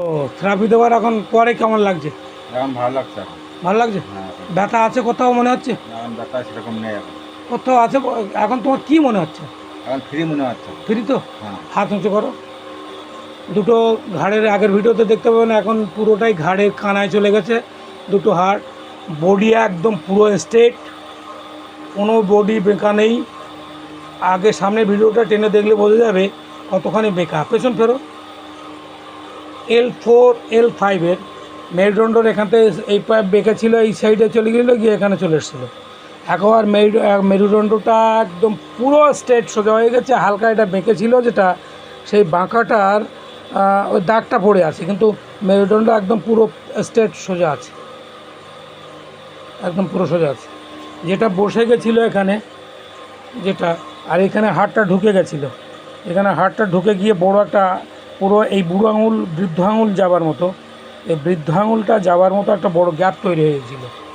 তো থেরাপি দেওয়ার এখন পরে কেমন লাগছে? এখন ভালো লাগছে ভালো লাগছে? হ্যাঁ ব্যথা আছে কোথাও মনে হচ্ছে? ব্যথা সেরকম নেই এখন। কোথাও আছে? এখন তোমার কি মনে হচ্ছে? এখন ফ্রি মনে হচ্ছে। ফ্রি তো? হ্যাঁ। হাত উঁচু করো। দুটো ঘাড়ের আগের ভিডিওতে দেখতে পাবেন এখন পুরোটাই ঘাড়ের কানায় চলে গেছে। দুটো হাড়। বডি একদম পুরো স্ট্রেট কোনো বডি বেঁকা নেই। আগে সামনে ভিডিওটা টেনে দেখলে বোঝা যাবে কতখানি বেঁকা। পেছন ফেরো। এল ফোর এল ফাইভের মেরুদণ্ডর এখান থেকে এই পায়ে বেঁকে ছিল, এই সাইডে চলে গেছিল, গিয়ে এখানে চলে এসেছিল। একবার মেরু মেরুদণ্ডটা একদম পুরো স্ট্রেট সোজা হয়ে গেছে, হালকা এটা বেঁকে ছিল যেটা, সেই বাঁকাটার ওই দাগটা পড়ে আছে, কিন্তু মেরুদণ্ড একদম পুরো স্ট্রেট সোজা আছে। একদম পুরো সোজা আছে। যেটা বসে গেছিল এখানে, যেটা, আর এখানে হাড়টা ঢুকে গেছিল। এখানে হাড়টা ঢুকে গিয়ে বড় একটা পুরো এই বুড়ো আঙুল, বৃদ্ধ আঙুল যাবার মতো। এই বৃদ্ধ আঙুলটা যাবার মতো একটা বড় গ্যাপ তৈরি হয়ে গেছিল